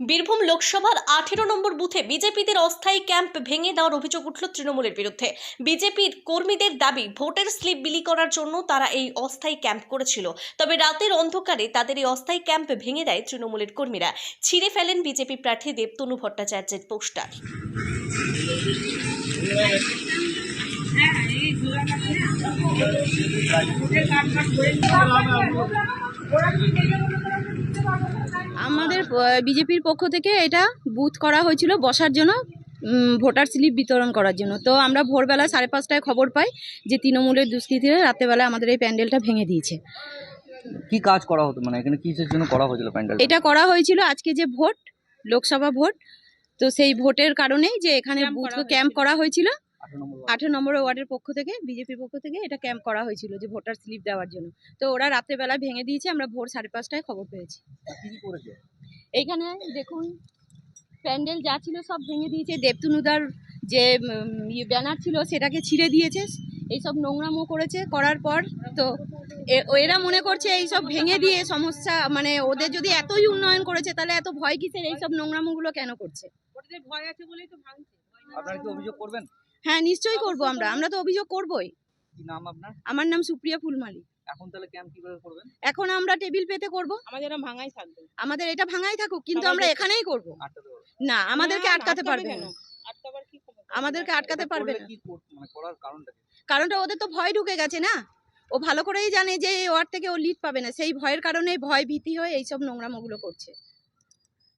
বীরভূম লোকসভার আঠেরো নম্বর বুথে বিজেপিদের অস্থায়ী ক্যাম্প ভেঙে দেওয়ার অভিযোগ উঠল তৃণমূলের বিরুদ্ধে। বিজেপির কর্মীদের দাবি, ভোটের স্লিপ বিলি করার জন্য তারা এই অস্থায়ী ক্যাম্প করেছিল। তবে রাতের অন্ধকারে তাদের এই অস্থায়ী ক্যাম্প ভেঙে দেয় তৃণমূলের কর্মীরা। ছিঁড়ে ফেলেন বিজেপি প্রার্থী দেবতনু ভট্টাচার্যের পোস্টার। আমাদের বিজেপির পক্ষ থেকে এটা বুথ করা হয়েছিল বসার জন্য ভোটার স্লিপ বিতরণ করার জন্য। তো আমরা ভোরবেলা সাড়ে পাঁচটায় খবর পাই যে তৃণমূলের দুষ্কৃতীরা রাত্রেবেলা আমাদের এই প্যান্ডেলটা ভেঙে দিয়েছে। কি কাজ করা হতো? মানে এখানে কিসের জন্য করা হয়েছিল প্যান্ডেল এটা করা হয়েছিল আজকে যে ভোট লোকসভা ভোট তো সেই ভোটের কারণেই যে এখানে বুথ ক্যাম্প করা হয়েছিল। আঠারো নম্বর ওয়ার্ডের। পক্ষ থেকে বিজেপির পক্ষ থেকে এটা ক্যাম্প করা হয়েছিল যে ভোটার স্লিপ দেওয়ার জন্য। তো ওরা রাত্রেবেলা ভেঙে দিয়েছে আমরা ভোর সাড়ে পাঁচটায় খবর পেয়েছি। কি কি এইখানে দেখুন প্যান্ডেল যা ছিল সব ভেঙে দিয়েছে। দেবতনুদার যে ব্যানার ছিল সেটাকে ছিঁড়ে দিয়েছে। এইসব নোংরামো করেছে করার পর তো এ- এরা মনে করছে এইসব ভেঙে দিয়ে সমস্যা মানে ওদের যদি এতই উন্নয়ন করেছে তাহলে এত ভয় কিসের? এইসব নোংরামোগুলো কেন করছে? ভয় আছে বলেই তো ভাঙছে। আপনারা কি অভিযোগ করবেন? হ্যাঁ নিশ্চয়ই করব আমরা। আমরা তো অভিযোগ করবই। কি নাম আপনার? আমার নাম সুপ্রিয়া ফুলমালি। এখন তাহলে ক্যাম্প কীভাবে করবেন? এখন আমরা টেবিল পেতে করব। আমাদের এরম ভাঙাই থাকবে। আমাদের এটা ভাঙাই থাকুক কিন্তু আমরা এখানেই করব। না আমাদেরকে আটকাতে পারবে না? আমাদেরকে আটকাতে পারবে না। কারণটা কারণটা ওদের তো ভয় ঢুকে গেছে না? ও ভালো করেই জানে যে এই ওয়ার্ড থেকে ও লিড পাবে না। সেই ভয়ের কারণে ভয় ভীতি হয়ে এইসব নোংরামোগুলো করছে।